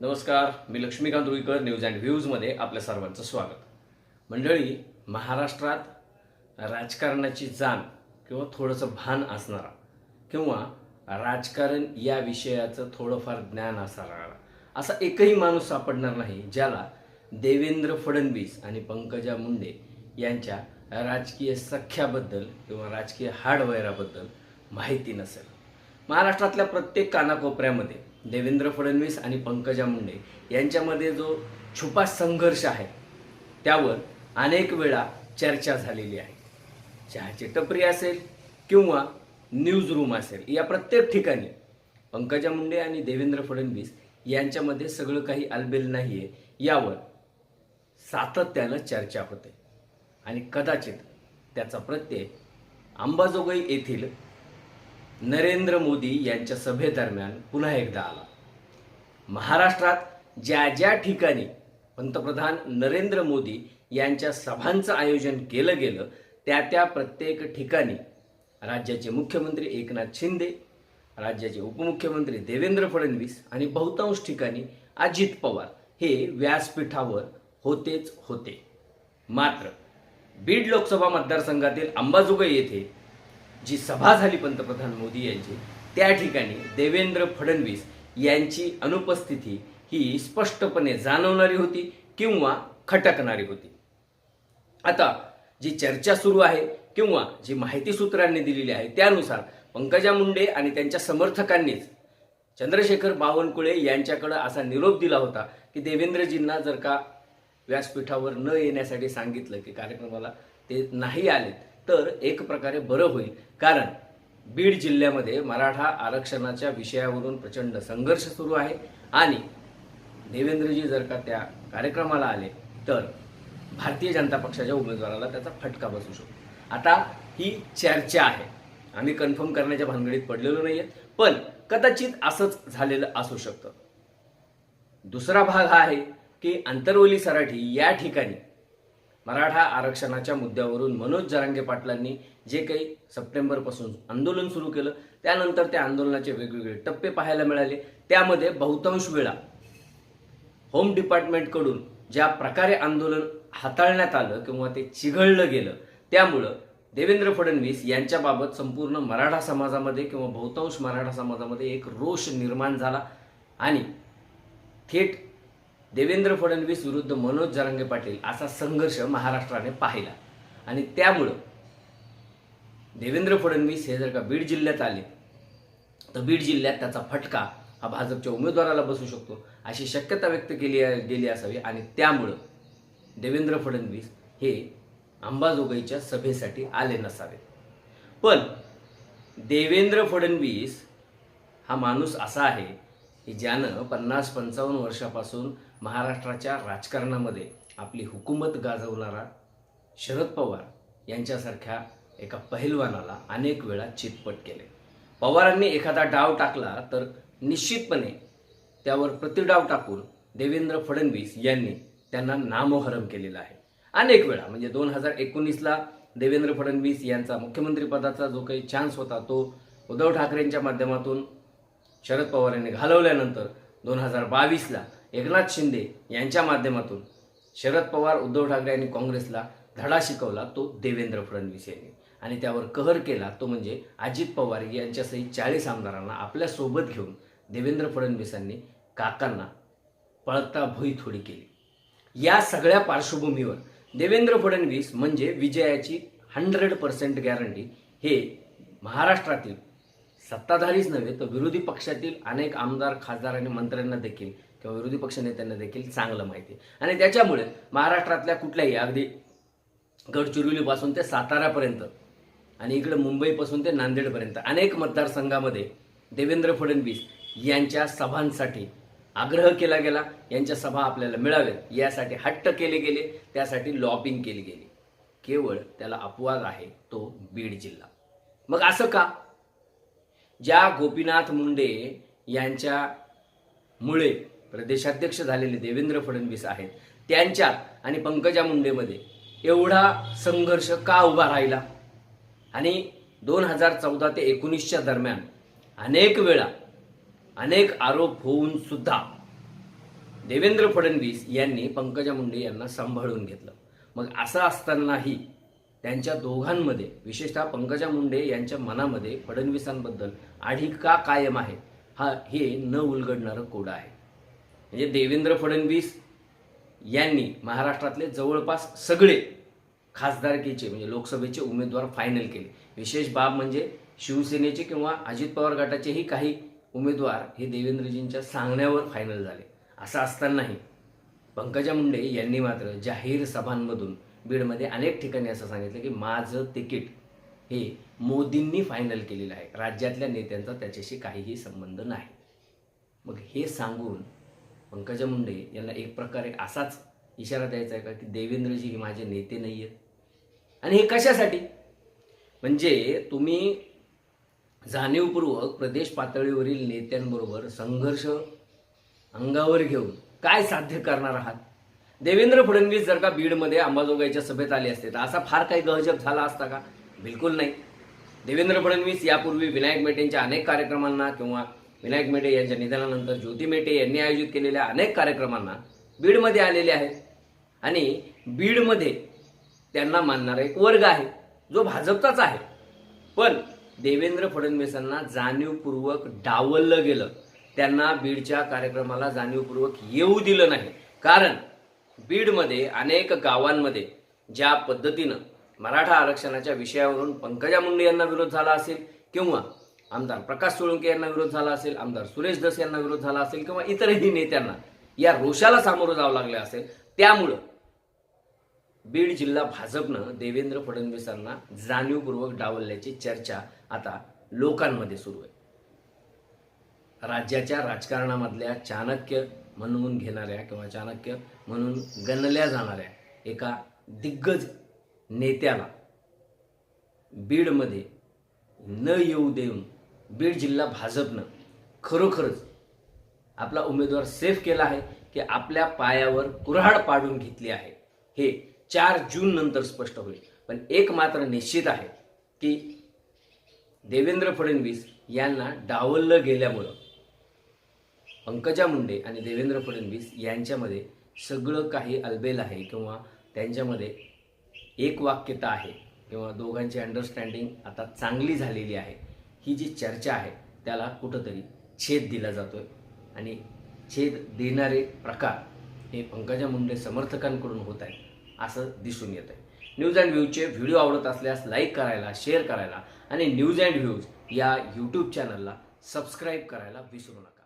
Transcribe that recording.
नमस्कार मी Laxmikant Ruikar news and व्ह्यूजमध्ये आपल्या सर्वांचं स्वागत. मंडळी महाराष्ट्रात राजकारणाची जाण किंवा थोडंसं भान असणारा किंवा राजकारण या विषयाचं थोडंफार ज्ञान असणारा असा एकही माणूस सापडणार नाही ज्याला देवेंद्र फडणवीस आणि पंकजा मुंडे यांच्या राजकीय सख्याबद्दल किंवा राजकीय हाडवैराबद्दल माहिती नसेल. महाराष्ट्रातल्या प्रत्येक कानाकोपऱ्यामध्ये देवेंद्र फडणवीस आणि पंकजा मुंडे यांच्यामध्ये जो छुपा संघर्ष आहे त्यावर अनेक वेळा चर्चा झालेली आहे. चहाची टपरी असेल किंवा न्यूज रूम असेल या प्रत्येक ठिकाणी पंकजा मुंडे आणि देवेंद्र फडणवीस यांच्यामध्ये सगळं काही अलबेल नाही आहे यावर सातत्यानं चर्चा होते. आणि कदाचित त्याचा प्रत्यय अंबाजोगाई येथील नरेंद्र मोदी यांच्या सभेदरम्यान पुन्हा एकदा आला. महाराष्ट्रात ज्या ज्या ठिकाणी पंतप्रधान नरेंद्र मोदी यांच्या सभांचं आयोजन केलं गेलं त्या त्या प्रत्येक ठिकाणी राज्याचे मुख्यमंत्री एकनाथ शिंदे राज्याचे उपमुख्यमंत्री देवेंद्र फडणवीस आणि बहुतांश ठिकाणी अजित पवार हे व्यासपीठावर होतेच होते. मात्र बीड लोकसभा मतदारसंघातील अंबाजोगाई येथे जी सभा झाली पंतप्रधान मोदी यांची त्या ठिकाणी देवेंद्र फडणवीस यांची अनुपस्थिती ही स्पष्टपणे जाणवणारी होती किंवा खटकणारी होती. आता जी चर्चा सुरू आहे किंवा जी माहिती सूत्रांनी दिलेली आहे त्यानुसार पंकजा मुंडे आणि त्यांच्या समर्थकांनीच चंद्रशेखर बावनकुळे यांच्याकडं असा निरोप दिला होता की देवेंद्रजींना जर का व्यासपीठावर न येण्यासाठी सांगितलं की कार्यक्रमाला ते नाही आलेत तर एक प्रकारे बरं होईल. कारण बीड जिल्ह्यामध्ये मराठा आरक्षणाच्या विषयावरून प्रचंड संघर्ष सुरू आहे. आणि देवेंद्रजी जर का त्या कार्यक्रमाला आले तर भारतीय जनता पक्षाच्या उमेदवाराला त्याचा फटका बसू शकतो. आता ही चर्चा आहे. आम्ही कन्फर्म करण्याच्या भानगडीत पडलेलो नाही आहेत पण कदाचित असंच झालेलं असू शकतं. दुसरा भाग हा आहे की आंतरवली सराठी या ठिकाणी मराठा आरक्षणाच्या मुद्द्यावरून मनोज जरांगे पाटलांनी जे काही सप्टेंबरपासून आंदोलन सुरू केलं त्यानंतर त्या आंदोलनाचे वेगवेगळे टप्पे पाहायला मिळाले. त्यामध्ये बहुतांश वेळा होम डिपार्टमेंटकडून ज्या प्रकारे आंदोलन हाताळण्यात आलं किंवा ते चिघळलं गेलं त्यामुळं देवेंद्र फडणवीस यांच्याबाबत संपूर्ण मराठा समाजामध्ये किंवा बहुतांश मराठा समाजामध्ये एक रोष निर्माण झाला आणि थेट देवेंद्र फडणवीस विरुद्ध मनोज जरांगे पाटील असा संघर्ष महाराष्ट्राने पाहिला. आणि त्यामुळं देवेंद्र फडणवीस हे जर का बीड जिल्ह्यात आले तर बीड जिल्ह्यात त्याचा फटका हा भाजपच्या उमेदवाराला बसू शकतो अशी शक्यता व्यक्त केली गेली असावी. आणि त्यामुळं देवेंद्र फडणवीस हे अंबाजोगाईच्या सभेसाठी आले नसावे. पण देवेंद्र फडणवीस हा माणूस असा आहे की ज्यानं पन्नास पंचावन्न वर्षापासून महाराष्ट्राच्या राजकारणामध्ये आपली हुकूमत गाजवणारा शरद पवार यांच्यासारख्या एका पहिलवानाला अनेक वेळा चितपट केले. पवारांनी एखादा डाव टाकला तर निश्चितपणे त्यावर प्रतिडाव टाकून देवेंद्र फडणवीस यांनी त्यांना नामोहरम केलेला आहे. अनेक वेळा म्हणजे दोन हजार एकोणीसला देवेंद्र फडणवीस यांचा मुख्यमंत्रीपदाचा जो काही चान्स होता तो उद्धव ठाकरेंच्या माध्यमातून शरद पवार यांनी घालवल्यानंतर दोन हजार बावीसला एकनाथ शिंदे यांच्या माध्यमातून शरद पवार उद्धव ठाकरे यांनी काँग्रेसला धडा शिकवला तो देवेंद्र फडणवीस यांनी. आणि त्यावर कहर केला तो म्हणजे अजित पवार यांच्यासहित चाळीस आमदारांना आपल्यासोबत घेऊन देवेंद्र फडणवीसांनी काकांना पळता भुई थोडी केली. या सगळ्या पार्श्वभूमीवर देवेंद्र फडणवीस म्हणजे विजयाची हंड्रेड पर्सेंट गॅरंटी हे महाराष्ट्रातील सत्ताधारीच नव्हे तर विरोधी पक्षातील अनेक आमदार खासदार आणि मंत्र्यांना देखील किंवा विरोधी पक्ष नेत्यांना देखील चांगलं माहिती आहे. आणि त्याच्यामुळे महाराष्ट्रातल्या कुठल्याही अगदी गडचिरोलीपासून ते सातारापर्यंत आणि इकडे मुंबईपासून ते नांदेडपर्यंत अनेक मतदारसंघामध्ये देवेंद्र फडणवीस यांच्या सभांसाठी आग्रह केला गेला. यांच्या सभा आपल्याला मिळाव्यात. यासाठी हट्ट केले गेले. त्यासाठी लॉबिंग केली गेली. केवळ त्याला अपवाद आहे तो बीड जिल्हा. मग असं का? ज्या गोपीनाथ मुंडे यांच्या मुळे प्रदेशाध्यक्ष झालेले देवेंद्र फडणवीस आहेत त्यांच्यात आणि पंकजा मुंडेमध्ये एवढा संघर्ष का उभा राहिला? आणि दोन हजार चौदा ते एकोणीसच्या दरम्यान अनेक वेळा अनेक आरोप होऊन सुद्धा देवेंद्र फडणवीस यांनी पंकजा मुंडे यांना सांभाळून घेतलं. मग असं असतानाही त्यांच्या दोघांमध्ये विशेषतः पंकजा मुंडे यांच्या मनामध्ये फडणवीसांबद्दल आढी का कायम आहे. हा हे न उलगडणारं कोडं आहे. म्हणजे देवेंद्र फडणवीस यांनी महाराष्ट्रातले जवळपास सगळे खासदारकीचे म्हणजे लोकसभेचे उमेदवार फायनल केले. विशेष बाब म्हणजे शिवसेनेचे किंवा अजित पवार गटाचेही काही उमेदवार हे देवेंद्रजींच्या सांगण्यावर फायनल झाले. असं असतानाही पंकजा मुंडे यांनी मात्र जाहीर सभांमधून बीडमध्ये अनेक ठिकाणी असं सांगितलं की माझं तिकीट हे मोदींनी फायनल केलेलं आहे. राज्यातल्या नेत्यांचा त्याच्याशी काहीही संबंध नाही. मग हे सांगून पंकजा मुंडे यांना एक प्रकारे असाच इशारा द्यायचा आहे का की देवेंद्रजी हे माझे नेते नाही आहेत आणि हे कशासाठी? म्हणजे तुम्ही जाणीवपूर्वक प्रदेश पातळीवरील नेत्यांबरोबर संघर्ष अंगावर घेऊन काय साध्य करणार आहात? देवेंद्र फडणवीस जर का बीडमध्ये अंबाजोगाईच्या सभेत आले असते तर असा फार काही गहजब झाला असता का? बिलकुल नाही. देवेंद्र फडणवीस यापूर्वी विनायक मेटेंच्या अनेक कार्यक्रमांना किंवा विनायक मेटे यांच्या निधनानंतर ज्योती मेटे यांनी आयोजित केलेल्या अनेक कार्यक्रमांना बीडमध्ये आलेले आहेत. आणि बीडमध्ये त्यांना मानणारा एक वर्ग आहे जो भाजपचाच आहे. पण देवेंद्र फडणवीसांना जाणीवपूर्वक डावललं गेलं. त्यांना बीडच्या कार्यक्रमाला जाणीवपूर्वक येऊ दिलं नाही. कारण बीडमध्ये अनेक गावांमध्ये ज्या पद्धतीनं मराठा आरक्षणाच्या विषयावरून पंकजा मुंडे यांना विरोध झाला असेल किंवा आमदार प्रकाश सोळंके यांना विरोध झाला असेल आमदार सुरेश धस यांना विरोध झाला असेल किंवा इतरही नेत्यांना या रोषाला सामोरं जावं लागलं असेल त्यामुळं बीड जिल्हा भाजपनं देवेंद्र फडणवीसांना जाणीवपूर्वक डावलल्याची चर्चा आता लोकांमध्ये सुरू आहे. राज्याच्या राजकारणामधल्या चाणक्य म्हणून घेणाऱ्या किंवा चाणक्य म्हणून गणल्या जाणाऱ्या एका दिग्गज नेत्याला बीडमध्ये न येऊ देऊन बीड जिल्हा भाजपनं खरोखरच आपला उमेदवार सेफ केला आहे की आपल्या पायावर कुऱ्हाड पाडून घेतली आहे. हे चार जून नंतर स्पष्ट होईल. पण एक मात्र निश्चित आहे की देवेंद्र फडणवीस यांना डावललं गेल्यामुळं पंकजा मुंडे आणि देवेंद्र फडणवीस यांच्यामध्ये सगळं काही अलबेल आहे किंवा त्यांच्यामध्ये एक वाक्यता आहे किंवा दोघांची अंडरस्टँडिंग आता चांगली झालेली आहे. ही जी चर्चा आहे त्याला कुठंतरी छेद दिला जातोय. आणि छेद देणारे प्रकार हे पंकजा मुंडे समर्थकांकडून होत आहेत असं दिसून येत आहे न्यूज अँड व्ह्यूजचे व्हिडिओ आवडत असल्यास लाईक करायला शेअर करायला आणि न्यूज अँड व्ह्यूज या यूट्यूब चॅनलला सबस्क्राईब करायला विसरू नका.